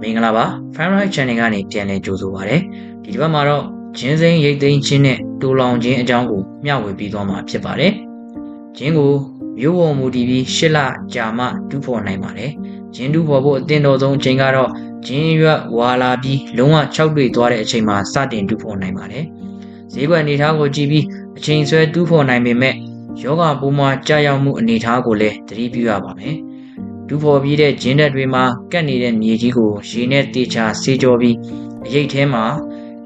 မင်္ဂလာပါ Fanride Channel ကနေပြန်လည်ကြိုဆိုပါရစေဒီတစ်ပတ်မှာတော့ဂျင်းစိမ်းရိတ်သိမ်းခြင်းနဲ့တူလောင်ခြင်းအကြောင်းကိုမျှဝေပေးသွားမှာဖြစ်ပါတယ်ဂျင်းကိုမျိုးပေါ်မူတည်ပြီးရှစ်လကြာမှတူးဖော်နိုင်ပါတယ်ဂျင်းတူးဖော်ဖို့အသင့်တော်ဆုံးအချိန်ကတော့ဂျင်းရွက်ဝါလာပြီးလုံးဝ၆တွေ့သွားတဲ့အချိန်မှာစတင်တူးဖော်နိုင်ပါတယ်ဈေးကွက်အနေအထားကိုကြည့်ပြီးအချိန်ဆွဲတူးဖော်နိုင်ပေမဲ့ယောဂပိုးမွားကြာရောက်မှုအနေအထားကိုလည်းသတိပြုရပါမယ် ဒူဖော်ပြီးတဲ့ဂျင်းတက်တွေမှာကတ်နေတဲ့မြေကြီးကိုရေနဲ့တေချာဆေးကြောပြီးအရိတ်ထဲမှာ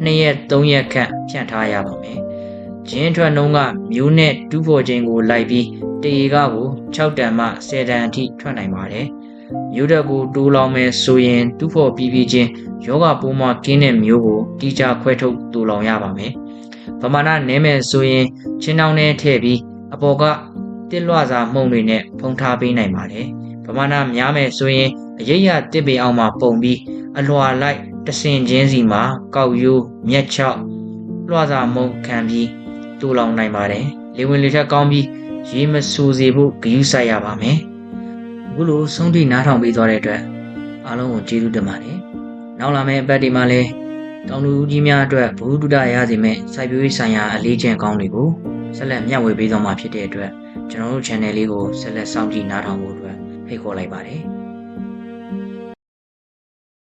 2ရက်3ရက်ခန့်ဖြန့်ထားရပါမယ်။ဂျင်းထွက်နှုံးကမျိုးနဲ့ဒူဖော်ခြင်းကိုလိုက်ပြီးတရေကကို6တန်မှ10တန်အထိထွက်နိုင်ပါတယ်။မျိုးတက်ကိုတိုးလောင်မယ်ဆိုရင်ဒူဖော်ပြီးပြီးချင်းယောဂပိုးမှကင်းတဲ့မျိုးကိုတီချာခွဲထုတ်တိုးလောင်ရပါမယ်။ပမာဏနည်းမယ်ဆိုရင်ချင်းနှောင်းနဲ့ထည့်ပြီးအပေါ်ကတစ်လွှစာမှုန့်တွေနဲ့ဖုံးထားပေးနိုင်ပါတယ်။ ပမာဏများမယ်ဆိုရင်အရိပ်ရတစ်ပေအောင်မှာပုံပြီးအလွှာလိုက်တဆင်ချင်းစီမှာကောက်ရိုးမြက်ချောက်လွှစာမှုန့်ခံပြီးတူလောင်နိုင်ပါတယ်။လေဝင်လေထက်ကောင်းပြီးရေမဆူစေဖို့ဂရုစိုက်ရပါမယ်။အခုလိုဆုံးထိနားထောင်ပေးသွားတဲ့အတွက်အားလုံးကိုကျေးဇူးတင်ပါတယ်။နောက်လာမယ့်အပတ်ဒီမှာလည်းတောင်လူဦးကြီးများအတွက်ဘုဒ္ဓရစေမဲ့စိုက်ပျိုးရေးဆိုင်ရာအလေးကျင့်ကောင်းတွေကိုဆက်လက်မျှဝေပေးသွားမှာဖြစ်တဲ့အတွက်ကျွန်တော်တို့ channel လေးကိုဆက်လက်စောင့်ကြည့်နားထောင်ဖို့အတွက် ဖိတ်ခေါ်လိုက်ပါတယ်။